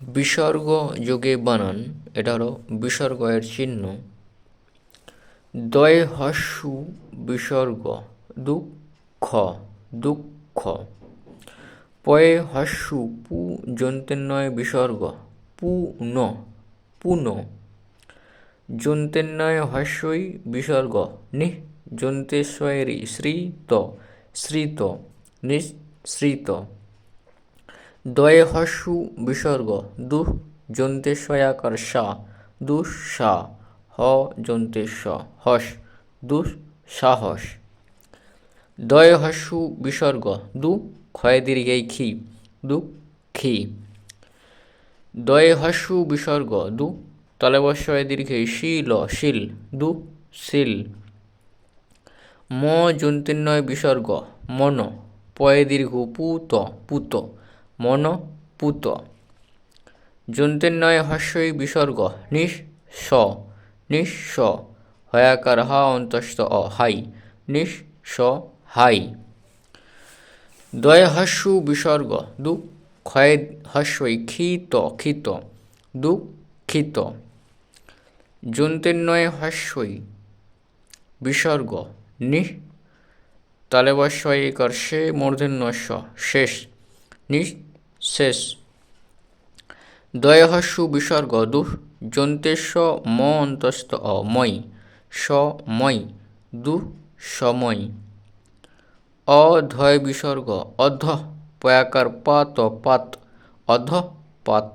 বিসর্গ যোগে বানান, এটা হলো বিসর্গ এর চিহ্ন। দয় হস্যু বিসর্গ, দুঃখ দুঃখ। পয়ে হস্যু পু যন্তের নয় বিসর্গ, পু ন পুন যন্তের নয় হস্যই বিসর্গ, নি যন্তেশ্বরী শ্রীত, শ্রিত, নিঃশ্রিত। দয়ে হস্যু বিসর্গ। দু যন্তেশ্বয়াকার সা। দুঃসা হ যন্তেস্ব হস। দুঃসাহস দয় হস্যু বিসর্গ। দু ক্ষয় দীর্ঘাই খি দুঃখী দয়ে হস্যু বিসর্গ। দু তলেবস্বয় দীর্ঘে শিল। শিল দু শিল। ম যন্তির্ণয় বিসর্গ। মন। পয়ে দীর্ঘ পুত। পুত। মন পুত। যন্তির্ণয় হস্যই বিসর্গ। নিঃ স। নিঃস হয়াকার হা অন্তস্থ অ। হাই। নিঃ স। হাই। দয় হস্যু বিসর্গ। দু ক্ষয় হস্যই ক্ষিত। ক্ষিত। দুঃখিত যন্তের হস্যই বিসর্গ। নি তালেবস্বয় কর্ষে মূর্ধন্যস্ব। শেষ। নি শেষ। দয়হস্যু বিসর্গ দু যন্তেস্ব ম অন্তস্থ অ মই স মই দু সময়। অধয় বিসর্গ, অধ পয়াকার পাত পাত, অধ পাত।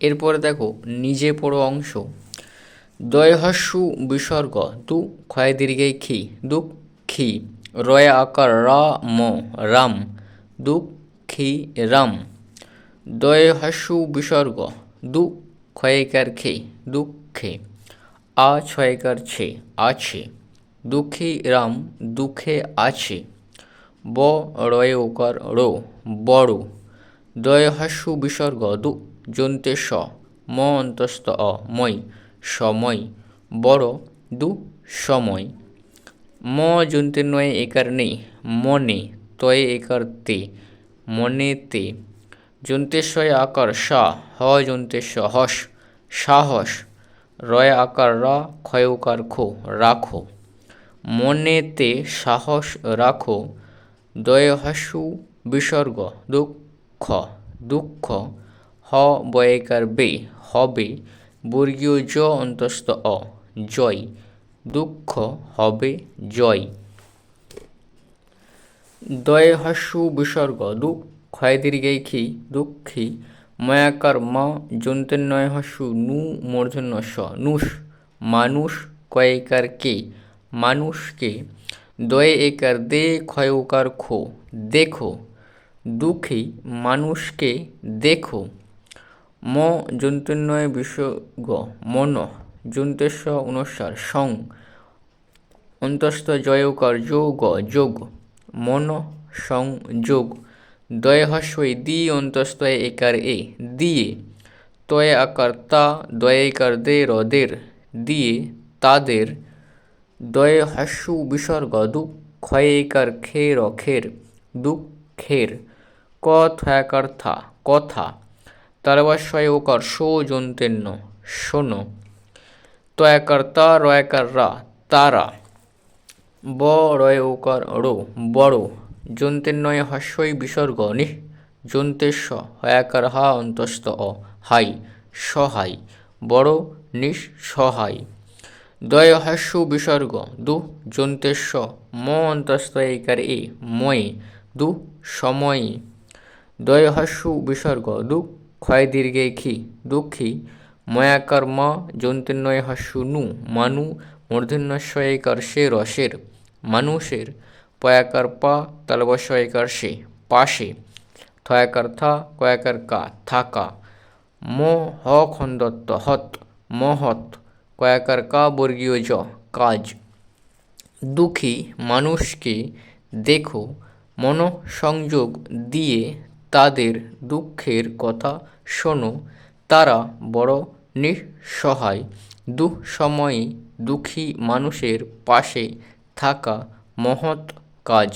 এরপরে দেখো, নিজে পড়ো অংশ। দয়হস্যু বিসর্গ, দু ক্ষয় দীর্ঘে খি দু খি রয় আকার রা ম, রাম, দু খি রাম। দয়হস্যু বিসর্গ। দু ক্ষয়কার খে দুঃখে। আ ছয়কার ছে আছে। দুঃখী রাম দুঃখে আছে। ব রয় ওকার রো। বড় দয় হাস্যু বিসর্গ। দু জন্তে স। ম অন্তস্থ অ। মই। সময়। বড় দু সময়। ম জন্তে নয় একার নেই। মনে। তয়ে একার তে। মনে তে যন্তেশ্বয় আকার সা, হ যন্তেস্ব হস সাহস রয় আকার রা ক্ষয়কার খো, রাখো। মনেতে সাহস রাখো দয়হাসু বিসর্গ, দুঃখ দুঃখ, হ বয়কার বে, হবে, বর্গীয় জ অন্তস্থ অ, জয়, দুঃখ, হবে, জয়। দয়ে হস্যু বিসর্গ দু ক্ষয় দীর্ঘাই খি দুঃখী। ময়াকার মা, যন্তের নয় হস্যু নু মূর্ধন্য স, নুষ, মানুষ কয়েকার কে? মানুষকে দয়ে একার দে ক্ষয়কার খো? দেখো। দুঃখী মানুষকে দেখো। ম যন্তুন্নয় বিসর্গ, মন। যন্তেস্ব অনুসার, সং। অন্তস্থ জয়কার যোগ যোগ। মন সংযোগ দয় হস্যই দি অন্তস্থ একার এ, দিয়ে। তয়ে আকার তা দয়েকার দে রদের দিয়ে তাদের। দয়ে হাস্যু বিসর্গ দু ক্ষয়েকার খের খের দুঃখের ক থয়াকার থা কথা। তারবাশয় ওকার শো যন্তেন্ন, শোনো। তয়াকার তা রয়াকার রা তারা ব রয় ওকার রো বড় যন্তের নয় হাস্যই বিসর্গ নিঃ যন্তেস্ব হয়াকার হা অন্তস্থ অ হাই সহাই বড় নিঃ সহায় দয় হাস্যু বিসর্গ দু যন্তেস্ব ম অন্তস্থ একার এ ময়ে দু সময়ে দয় হাস্যু বিসর্গ দু ক্ষয় দীর্ঘে খি দুঃখী ময়াকার মা যন্তের নয় হাস্যু নু মানু মূর্ধন্যস্বয়কার সে রসের। মানুষের পয়াকার পা পাশে থয়াকার থা কয়াকার কা থাকা। ম হ খন্দত্ত হত। মহৎ কয়াকার কা বর্গীয় জ। কাজ। দুঃখী মানুষকে দেখো মনসংযোগ দিয়ে তাদের দুঃখের কথা শোনো। তারা বড় নিঃসহায় দুঃসময়ে দুঃখী মানুষের পাশে থাকা মহৎ কাজ।